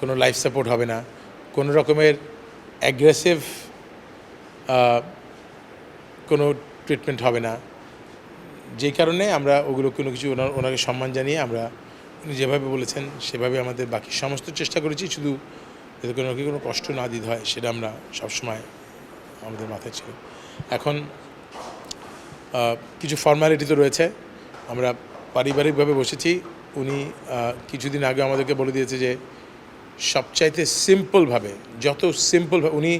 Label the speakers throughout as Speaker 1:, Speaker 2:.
Speaker 1: কোনো life support হবে না। কোনো রকমের অ্যাগ্রেসিভ কোনো ট্রিটমেন্ট হবে না। যে কারণে আমরা ওগুলো কোনো কিছু ওনার, ওনাকে সম্মান জানিয়ে আমরা উনি যেভাবে বলেছেন, সেভাবে আমাদের বাকি সমস্ত চেষ্টা করেছি, শুধু যাতে কোনো কোনো কষ্ট না দিতে হয়, সেটা আমরা সবসময় আমাদের মাথায় ছিল। এখন কিছু ফর্মালিটি তো রয়েছে। আমরা পারিবারিকভাবে বসেছি। উনি কিছুদিন আগে আমাদেরকে বলে দিয়েছে যে সবচাইতে সিম্পলভাবে যত সিম্পল উনি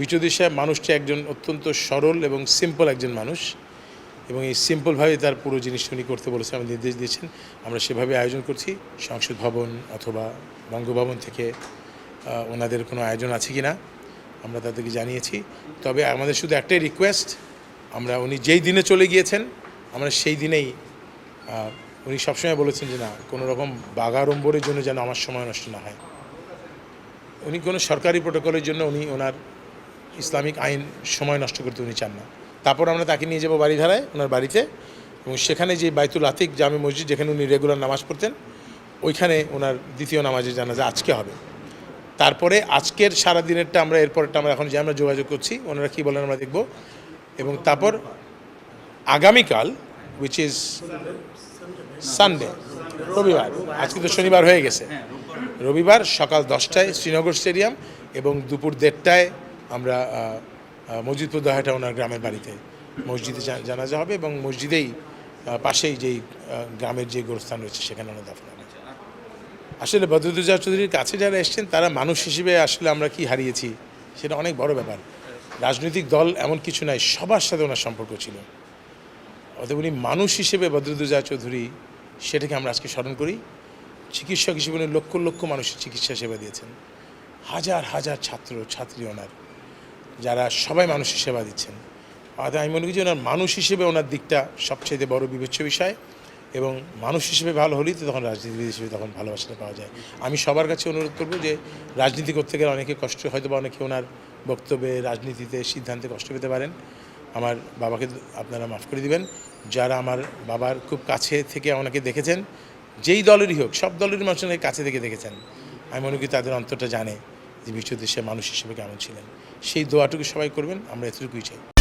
Speaker 1: বিচুদি সাহেব মানুষটি একজন অত্যন্ত সরল এবং সিম্পল একজন মানুষ, এবং এই সিম্পলভাবে তার পুরো জিনিসটা উনি করতে বলেছেন আমাদের নির্দেশ দিয়েছেন। আমরা সেভাবে আয়োজন করছি, সংসদ ভবন অথবা বঙ্গভবন থেকে ওনাদের কোনো আয়োজন আছে কি না আমরা তাদেরকে জানিয়েছি। তবে আমাদের শুধু একটাই রিকোয়েস্ট আমরা উনি যেই দিনে চলে গিয়েছেন, আমরা সেই দিনেই উনি সবসময় বলেছেন যে না, কোনো রকম বাগাড়ম্বরের জন্য যেন আমার সময় নষ্ট না হয়। উনি কোনো সরকারি প্রোটোকলের জন্য উনি ওনার ইসলামিক আইন সময় নষ্ট করতে উনি চান না। তারপর আমরা তাকে নিয়ে যাব বাড়িধারায় ওনার বাড়িতে। এবং সেখানে যে বাইতুল আতিক জামে মসজিদ, যেখানে উনি রেগুলার নামাজ পড়তেন, ওইখানে ওনার দ্বিতীয় নামাজের জানাজা আজকে হবে। তারপরে আজকের সারা দিনেরটা আমরা, এরপরটা আমরা এখন যে আমরা যোগাযোগ করছি, ওনারা কী বলেন আমরা দেখব। এবং তারপর আগামীকাল উইচ ইজ সানডে রবিবার, আজকে তো শনিবার হয়ে গেছে। রবিবার সকাল দশটায় শ্রীনগর স্টেডিয়াম এবং দুপুর দেড়টায় আমরা মসজিদপুর দহাটা ওনার গ্রামের বাড়িতে মসজিদে জানাজা হবে এবং মসজিদেই পাশেই যেই গ্রামের যে গোরস্থান রয়েছে সেখানে ওনার দাফন হবে। আসলে বদরুদ্দোজা চৌধুরীর কাছে যারা এসছেন, তারা মানুষ হিসেবে আসলে আমরা কি হারিয়েছি সেটা অনেক বড় ব্যাপার। রাজনৈতিক দল এমন কিছু নাই, সবার সাথে ওনার সম্পর্ক ছিল। অতএব উনি মানুষ হিসেবে বদরুদ্দোজা চৌধুরী, সেটাকে আমরা আজকে স্মরণ করি। চিকিৎসক হিসেবে উনি লক্ষ লক্ষ মানুষের চিকিৎসা সেবা দিয়েছেন। হাজার হাজার ছাত্র, ছাত্রী ওনার, যারা সবাই মানুষের সেবা দিচ্ছেন। অর্থাৎ আমি মনে করি যে ওনার মানুষ হিসেবে ওনার দিকটা সবচেয়ে বড় বিবেচ্য বিষয় এবং মানুষ হিসেবে ভালো হলেই তো তখন রাজনীতিবিদ হিসেবে তখন ভালোবাসাটা পাওয়া যায়। আমি সবার কাছে অনুরোধ করব যে রাজনীতি করতে গেলে অনেকে কষ্ট হয়তো বা অনেকে ওনার বক্তব্যে, রাজনীতিতে সিদ্ধান্তে কষ্ট পেতে পারেন। আমার বাবাকে আপনারা মাফ করে দিবেন। যারা আমার বাবার খুব কাছে থেকে ওনাকে দেখেছেন যেই দলেরই হোক, সব দলেরই মানুষের কাছে থেকে দেখেছেন। আমি মনে করি তাদের অন্তরটা জানে যে বিশ্ব দেশের মানুষ হিসেবে কেমন ছিলেন। সেই দোয়াটুকু সবাই করবেন, আমরা এতটুকুই চাই।